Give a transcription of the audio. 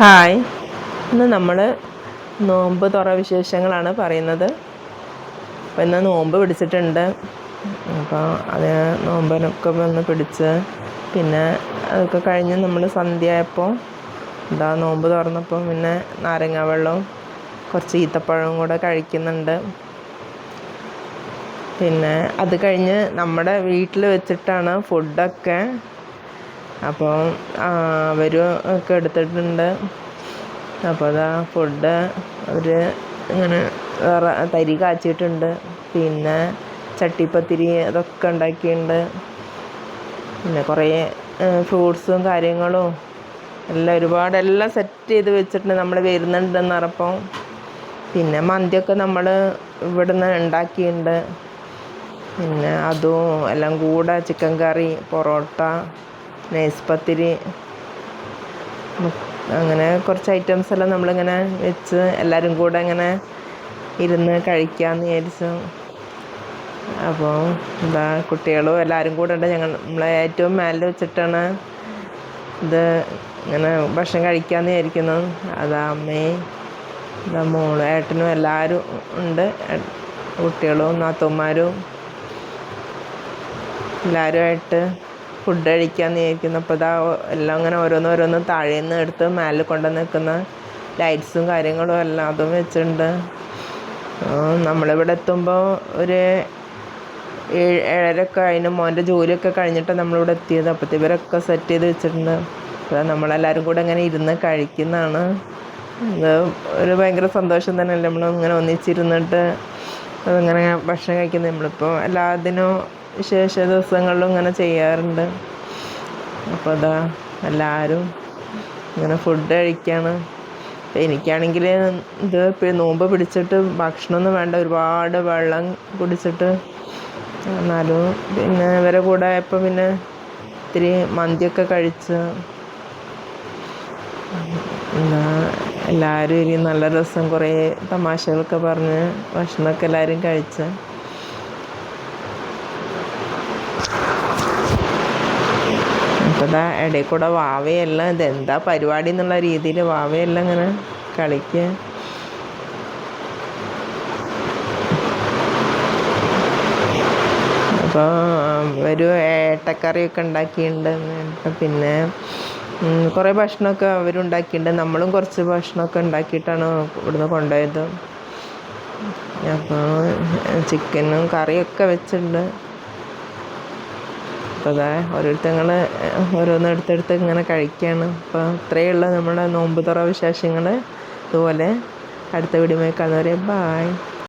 Hi. ഇന്ന് നമ്മൾ നോമ്പ് തുറ വിശേഷങ്ങളാണ് പറയുന്നത്. അപ്പോൾ ഇന്ന് നോമ്പ് പിടിച്ചിട്ടുണ്ട്. അപ്പോൾ അത് നോമ്പിനൊക്കെ വന്ന് പിടിച്ച് പിന്നെ അതൊക്കെ കഴിഞ്ഞ് നമ്മൾ സന്ധ്യയായപ്പോൾ എന്താ നോമ്പ് തുറന്നപ്പോൾ പിന്നെ നാരങ്ങ വെള്ളവും കുറച്ച് ഈത്തപ്പഴവും കൂടെ കഴിക്കുന്നുണ്ട്. പിന്നെ അത് കഴിഞ്ഞ് നമ്മുടെ വീട്ടിൽ വെച്ചിട്ടാണ് ഫുഡൊക്കെ അപ്പോൾ അവരും ഒക്കെ എടുത്തിട്ടുണ്ട്. അപ്പോൾ അതാ ഫുഡ് അവർ ഇങ്ങനെ തരി കാച്ചിട്ടുണ്ട് പിന്നെ ചട്ടിപ്പത്തിരി അതൊക്കെ ഉണ്ടാക്കിയിട്ടുണ്ട്. പിന്നെ കുറേ ഫ്രൂട്ട്സും കാര്യങ്ങളും. എല്ലാം ഒരുപാട് എല്ലാം സെറ്റ് ചെയ്ത് വെച്ചിട്ടുണ്ട് നമ്മൾ വരുന്നുണ്ടെന്ന് അറപ്പം പിന്നെ മന്തിയൊക്കെ നമ്മൾ ഇവിടുന്ന് ഉണ്ടാക്കിയിട്ടുണ്ട്. പിന്നെ അതും എല്ലാം കൂടെ chicken curry parotta nice pathiri അങ്ങനെ കുറച്ച് ഐറ്റംസ് എല്ലാം നമ്മളിങ്ങനെ വെച്ച് എല്ലാവരും കൂടെ ഇങ്ങനെ ഇരുന്ന് കഴിക്കാമെന്ന് വിചാരിച്ചു. അപ്പോൾ എന്താ കുട്ടികളും എല്ലാവരും കൂടെ ഉണ്ട്. ഞങ്ങൾ നമ്മളെ ഏറ്റവും മേലെ വെച്ചിട്ടാണ് ഇത് ഇങ്ങനെ ഭക്ഷണം കഴിക്കാമെന്ന് വിചാരിക്കുന്നു. അതാ അമ്മയും ഇതാ മോളും ഏട്ടനും എല്ലാവരും ഉണ്ട്. കുട്ടികളും നാത്തൂന്മാരും എല്ലാവരുമായിട്ട് ഫുഡ് കഴിക്കാമെന്ന് വിചാരിക്കുന്നു. അപ്പോൾ ഇതാ എല്ലാം അങ്ങനെ ഓരോന്നോരോന്ന് ഓരോന്ന് താഴേന്ന് എടുത്ത് മേലെ കൊണ്ട് നിൽക്കുന്ന ലൈറ്റ്സും കാര്യങ്ങളും എല്ലാം അതും വെച്ചിട്ടുണ്ട്. നമ്മളിവിടെ എത്തുമ്പോൾ ഒരു ഏഴ് ഏഴരയൊക്കെ അതിന് മോന്റെ ജോലിയൊക്കെ കഴിഞ്ഞിട്ട് നമ്മളിവിടെ എത്തിയത്. അപ്പോൾ ഇവരൊക്കെ സെറ്റ് ചെയ്ത് വെച്ചിട്ടുണ്ട്. അപ്പോൾ നമ്മളെല്ലാവരും കൂടെ അങ്ങനെ ഇരുന്ന് കഴിക്കുന്നതാണ്. അത് ഒരു ഭയങ്കര സന്തോഷം തന്നെയല്ലേ? നമ്മൾ ഇങ്ങനെ ഒന്നിച്ചിരുന്നിട്ട് അതിങ്ങനെ ഭക്ഷണം കഴിക്കുന്നത്. നമ്മളിപ്പോൾ എല്ലാത്തിനും വിശേഷ ദിവസങ്ങളിലും ഇങ്ങനെ ചെയ്യാറുണ്ട്. അപ്പോൾ അതാ എല്ലാവരും ഇങ്ങനെ ഫുഡ് കഴിക്കുകയാണ് എനിക്കാണെങ്കിൽ ഇത് നോമ്പ് പിടിച്ചിട്ട് ഭക്ഷണമൊന്നും വേണ്ട ഒരുപാട് വെള്ളം കുടിച്ചിട്ട് എന്നാലും പിന്നെ ഇവരെ കൂടെ ആയപ്പോൾ പിന്നെ ഇത്തിരി മന്തിയൊക്കെ കഴിച്ച് എന്താ എല്ലാവരും ഇനി നല്ല രസം കുറേ തമാശകളൊക്കെ പറഞ്ഞ് ഭക്ഷണമൊക്കെ എല്ലാവരും കഴിച്ച് അപ്പോൾ ഇതാ ഇടയിൽ കൂടെ വാവയെല്ലാം ഇതെന്താ പരിപാടി എന്നുള്ള രീതിയിൽ വാവയെല്ലാം ഇങ്ങനെ കളിക്കുക അപ്പോൾ ഒരു ഏട്ടക്കറിയൊക്കെ ഉണ്ടാക്കിയിട്ടുണ്ട് പിന്നെ കുറേ ഭക്ഷണമൊക്കെ അവരുണ്ടാക്കിയിട്ടുണ്ട് നമ്മളും കുറച്ച് ഭക്ഷണമൊക്കെ ഉണ്ടാക്കിയിട്ടാണ് ഇവിടുന്ന് കൊണ്ടുപോയത്. അപ്പോൾ ചിക്കനും കറിയൊക്കെ വെച്ചിട്ടുണ്ട് അപ്പോൾ അതാ ഓരോരുത്തങ്ങൾ ഓരോന്ന് എടുത്തെടുത്ത് ഇങ്ങനെ കഴിക്കുകയാണ് അപ്പോൾ ഇത്രയേ ഉള്ളൂ നമ്മുടെ നോമ്പ് തുറ വിശേഷങ്ങൾ അതുപോലെ അടുത്ത വീഡിയോ കാണുന്നവരെ ബായ്